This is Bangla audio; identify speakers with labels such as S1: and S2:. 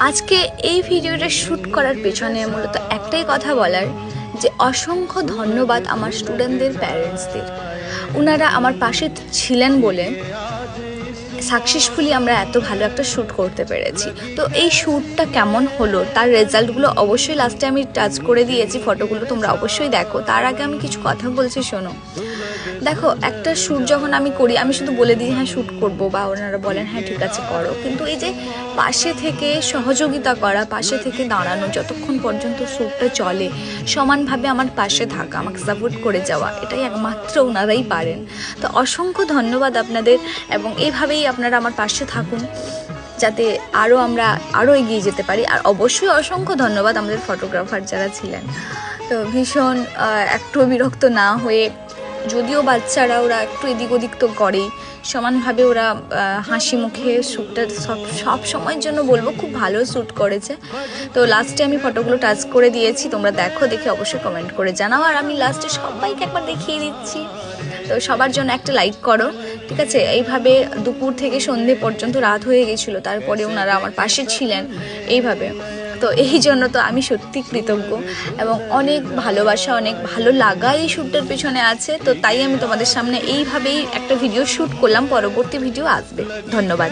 S1: আজকে এই ভিডিওটা শ্যুট করার পেছনে মূলত একটাই কথা বলার যে অসংখ্য ধন্যবাদ আমার স্টুডেন্টদের, প্যারেন্টসদের। ওনারা আমার পাশে ছিলেন বলে সাকসেসফুলি আমরা এত ভালো একটা শ্যুট করতে পেরেছি। তো এই শ্যুটটা কেমন হলো? তার রেজাল্টগুলো অবশ্যই লাস্টে আমি টাচ করে দিয়েছি ফটোগুলো তোমরা অবশ্যই দেখো। তার আগে আমি কিছু কথা বলছি, শোনো। দেখো, একটা শ্যুট যখন আমি করি, আমি শুধু বলে দিই হ্যাঁ শ্যুট করব বা ওনারা বলেন হ্যাঁ ঠিক আছে, করো। কিন্তু এই যে পাশে থেকে সহযোগিতা করা, পাশে থেকে দাঁড়ানো, যতক্ষণ পর্যন্ত শ্যুটটা চলে, সমানভাবে আমার পাশে থাকা, আমাকে সাপোর্ট করে যাওয়া, এটাই একমাত্র ওনারাই পারেন। তো অসংখ্য ধন্যবাদ আপনাদের, এবং এইভাবেই আপনারা আমার পাশে থাকুন, যাতে আরও আমরা আরও এগিয়ে যেতে পারি। আর অবশ্যই অসংখ্য ধন্যবাদ আমাদের ফটোগ্রাফার যারা ছিলেন। তো ভীষণ একটু বিরক্ত না হয়ে যদিও বাচ্চারা ওরা একটু এদিক ওদিক তো করেই। সমানভাবে ওরা হাসি মুখে শ্যুটটা সব সব সময়ের জন্য বলব খুব ভালো শ্যুট করেছে। তো লাস্টে আমি ফটোগুলো টাচ করে দিয়েছি, তোমরা দেখো, দেখে অবশ্যই কমেন্ট করে জানাও। আর আমি লাস্টে সবাইকে একবার দেখিয়ে দিচ্ছি। তো সবার জন্য একটা লাইক করো, ঠিক আছে? এইভাবে দুপুর থেকে সন্ধে পর্যন্ত রাত হয়ে গেছিল, তারপরে ওনারা আমার পাশে ছিলেন, এইভাবে। তো এই জন্য তো আমি সত্যি কৃতজ্ঞ এবং অনেক ভালোবাসা, অনেক ভালো লাগা এই শ্যুটটার পেছনে আছে। তো তাই আমি তোমাদের সামনে এইভাবেই একটা ভিডিও শ্যুট করলাম। পরবর্তী ভিডিও আসবে। ধন্যবাদ।